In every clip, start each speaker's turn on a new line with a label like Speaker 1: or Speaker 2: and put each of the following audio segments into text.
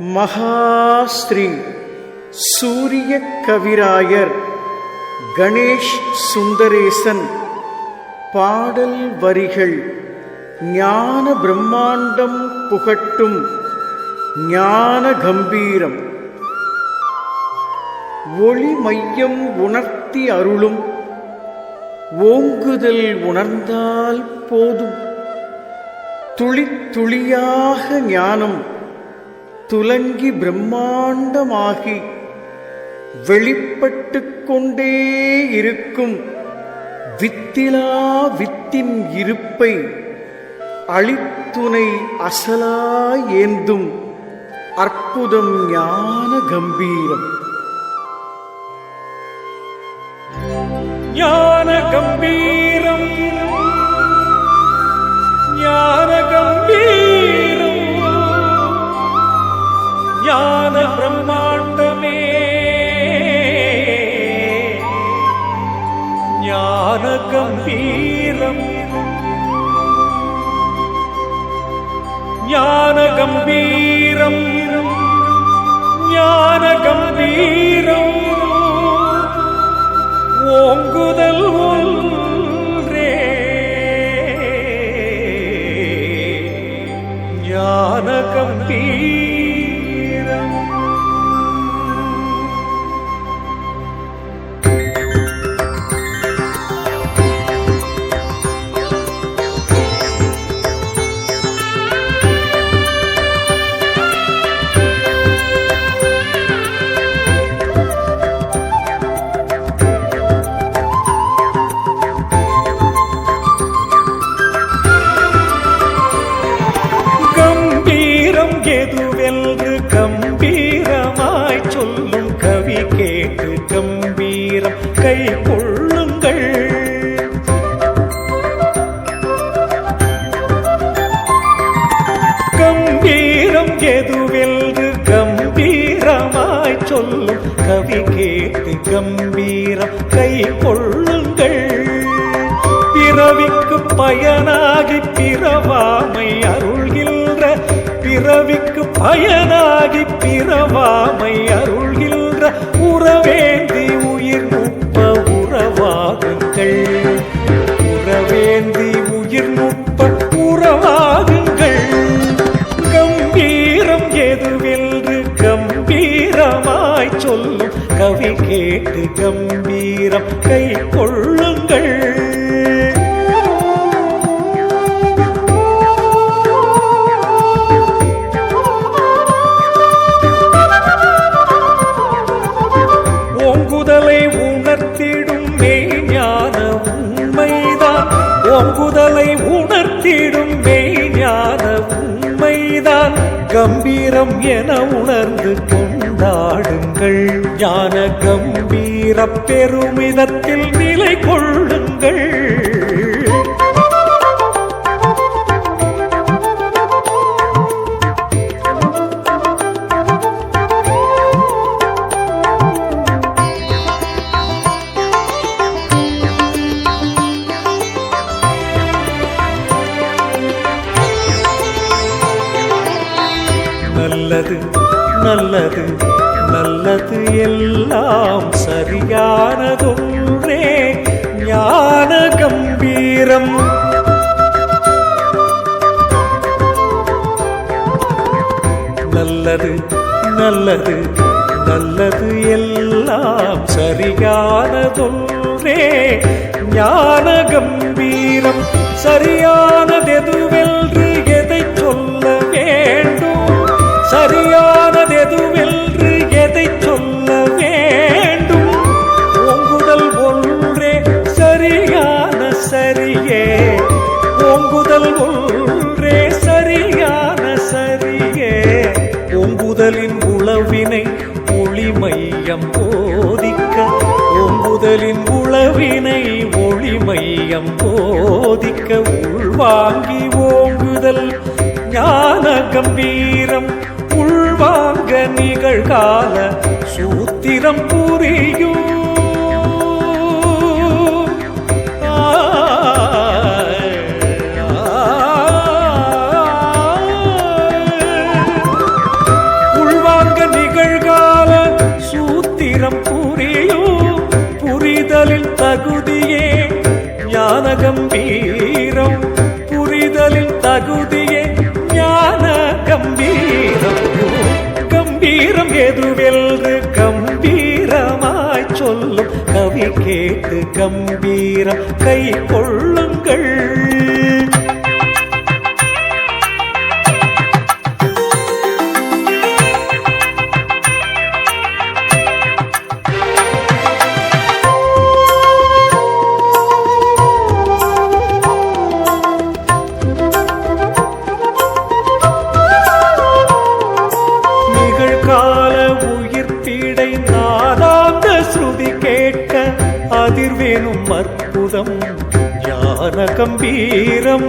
Speaker 1: மகாஸ்ரீ சூரிய கவிராயர் கணேஷ் சுந்தரேசன் பாடல் வரிகள் ஞான பிரம்மாண்டம் புகட்டும் ஞான கம்பீரம். ஒளி மையம் உணர்த்தி அருளும் ஓங்குதல் உணர்ந்தால் போதும். துளி துளியாக ஞானம் துலங்கி பிரம்மாண்டமாகி வெளிப்பட்டு கொண்டே இருக்கும் வித்திலா வித்தின் இருப்பை அழித்துணை அசலா ஏந்தும் அற்புதம் ஞான கம்பீரம்.
Speaker 2: ஞான கம்பீரம். ஞான கம்பீரம். ஞான பிரம்மாண்டமே. ஞான கம்பீரம். ஞான கம்பீரம். ஞான கம்பீரம். ஓங்குதல் ஒன்றே. ஞான கம்பீரம். கவி கேட்டு கம்பீரம் கை கொள்ளுங்கள். பிறவிக்கு பயனாகி பிறவாமை அருள்கின்ற பிறவிக்கு பயனாகி பிறவாமை அருள்கின்ற உறவே கேட்டு கம்பீரம் கை கொள்ளுங்கள். ஓங்குதலை உணர்த்திடும் மெய் ஞான உண்மைதான். ஓங்குதலை உணர்த்திடும் மெய் ஞான உண்மைதான். கம்பீரம் என உணர்ந்து கொள். ஞான கம்பீர பெருமிதத்தில் நிலை கொள்ளுங்கள். நல்லது நல்லது. நல்லது எல்லாம் சரியானதொன்றே ஞான கம்பீரம் நல்லது நல்லது நல்லது எல்லாம் சரியானதொன்றே ஞான கம்பீரம் சரியானதெதுவென்று எதை சொல்ல வேண்டும்? சரியானதெதுவென்று ஒன்றே சரியான சரியே. ஓங்குதலின் உளவினை ஒளிமையம் போதிக்க. ஓங்குதலின் உளவினை ஒளிமையம் போதிக்க. உள்வாங்கி ஓங்குதல் ஞான கம்பீரம். உள்வாங்க நிகழ்கால சூத்திரம் புரியும். கம்பீரம் புரிதலில் தகுதியே ஞான கம்பீரம். கம்பீரம் எதுவென்று கம்பீரமாய் சொல்லும். கவி கேட்டு கம்பீரம் கை கொள் வான கம்பீரம்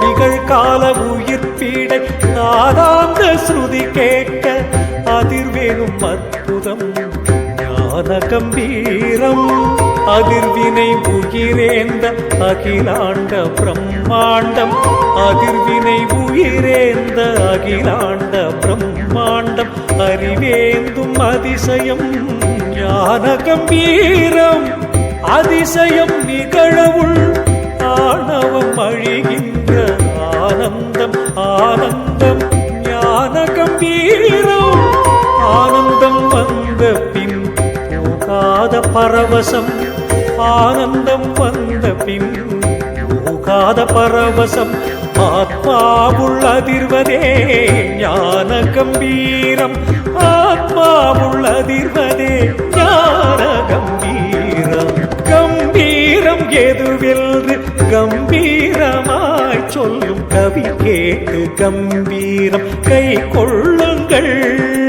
Speaker 2: நிகழ்கால உயிர்ப்பிடை நாதாந்த ஸ்ருதி கேட்க அதிர்வேனும் அற்புதம். ஞான கம்பீரம் அதிர்வினை உயிரேந்த அகிலாண்ட பிரம்மாண்டம். அதிர்வினை உயிரேந்த அகிலாண்ட பிரம்மாண்டம் அறிவேந்தும் அதிசயம் ஞான கம்பீரம் அதிசயம் நிகழவுள் ஆணவம் அழிகின்ற ஆனந்தம் ஆனந்தம் ஞான கம்பீரம் ஆனந்தம் வந்த பின் போகாத பரவசம் ஆனந்தம் வந்த பின் போகாத பரவசம் ஆத்மாவுள் அதிர்வதே ஞான கம்பீரம் ஆத்மாவுள் அதிர்வதே ஞான கம்பீரம் கம்பீரம் எதுவென்று கம்பீரமாய் சொல்லும் கவி கேட்டு கம்பீரம். கை கொள்ளுங்கள்.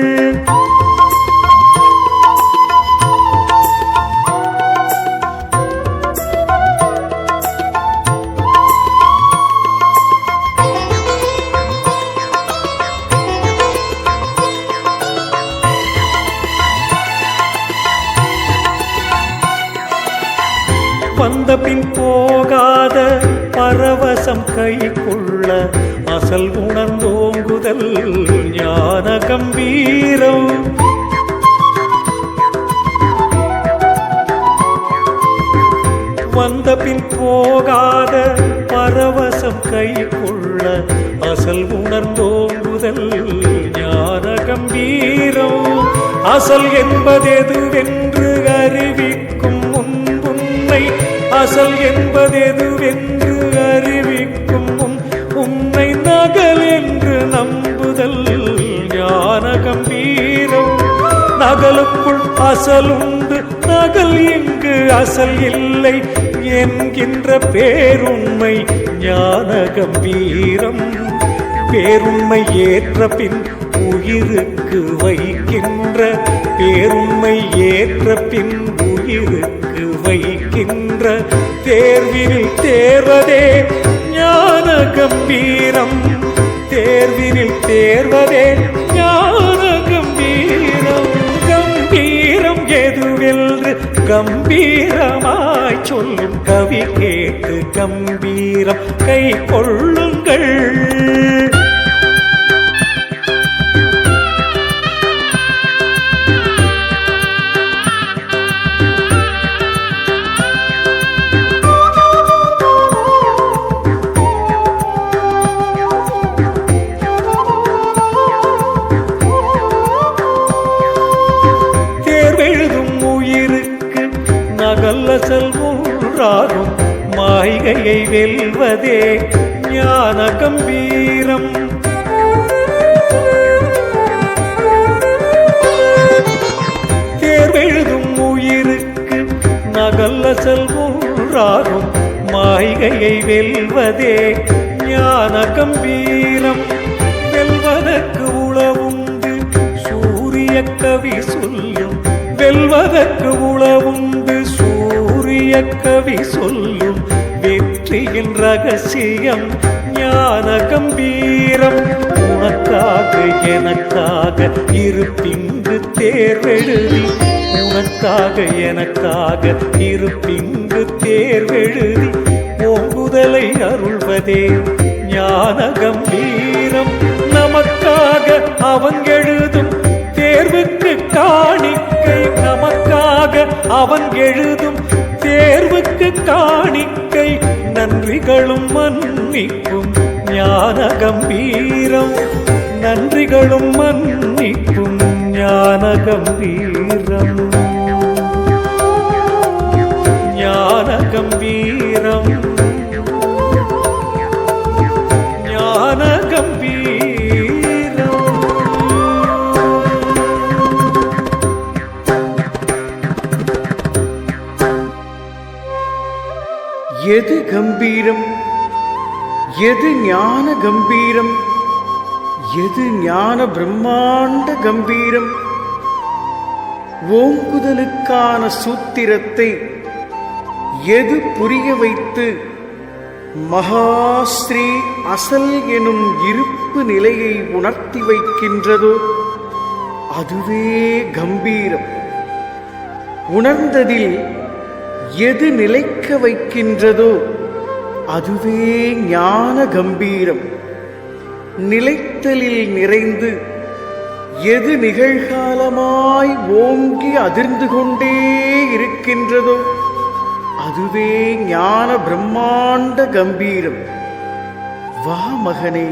Speaker 2: பின் போகாத பரவசம் கைக்குள்ள அசல் உணர்ந்தோங்குதல் ஞான கம்பீரம். வந்த பின் போகாத பரவசம் கைக்குள்ள அசல் உணர்ந்தோங்குதல் ஞான கம்பீரம். அசல் என்பதெதுவென்று அறிவிக்கும் அசல் என்பதெதுவென்று அறிவிக்கும் உம்மை நகல் என்று நம்புதல் ஞான கம்பீரம் நகலுக்குள் அசல் உண்டு நகல் இங்கு அசல் இல்லை என்கின்ற பேருண்மை ஞான கம்பீரம் பேருண்மை ஏற்ற பின் உயிருக்கு வைக்கின்ற பேருண்மை ஏற்ற பின் உயிருக்கு வை நின்ற தேர்வினில் தேர்வதே ஞான கம்பீரம் தேர்வினில் தேர்வதே ஞான கம்பீரம் கம்பீரம் எதுவென்று கம்பீரமாய் சொல்லும் கவி கேட்டு கம்பீரம். கை கொள்ளுங்கள். மலையை வெல்வதே ஞான கம்பீரம். தேர்வெழுதும் உயிருக்கு நகல்ல செல்வோராகும் மாய்கையை வெல்வதே ஞான கம்பீரம். வெல்வதற்கு உளவுண்டு சூரிய கவி சொல்லும். வெல்வதற்கு உளவுண்டு சூரிய கவி சொல்லும். வெற்றியின் ரகசியம் ஞான கம்பீரம் உனக்காக எனக்காக இருப்பிங்கு தேர்வெழுதி. உனக்காக எனக்காக இருப்பிங்கு தேர்வெழுதி. ஓங்குதலை அருள்வதே ஞான கம்பீரம் நமக்காக அவன் எழுதும் தேர்வுக்கு காணிக்கை. நமக்காக அவன் எழுதும் தேர்வுக்கு காணிக்கை. நன்றிகளும் மன்னிக்கும் ஞான கம்பீரம். நன்றிகளும் மன்னிக்கும் ஞான கம்பீரம்.
Speaker 1: எது கம்பீரம்? எது ஞான கம்பீரம்? எது ஞான பிரம்மாண்ட கம்பீரம்? ஓங்குதலுக்கான சூத்திரத்தை எது புரிய வைத்து மகாஸ்ரீ அசல் எனும் இருப்பு நிலையை உணர்த்தி வைக்கின்றதோ அதுவே கம்பீரம். உணர்ந்ததில் எது நிலைக்க வைக்கின்றதோ அதுவே ஞான கம்பீரம். நிலைத்தலில் நிறைந்து எது நிகழ்காலமாய் ஓங்கி அதிர்ந்து கொண்டே இருக்கின்றதோ அதுவே ஞான பிரம்மாண்ட கம்பீரம். வா மகனே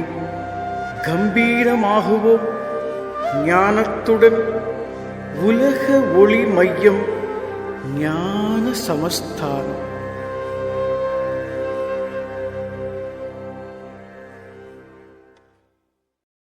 Speaker 1: கம்பீரமாகுவோம். ஞானத்துடன் உலக ஒளி மையம் ஞான சமஸ்தானம்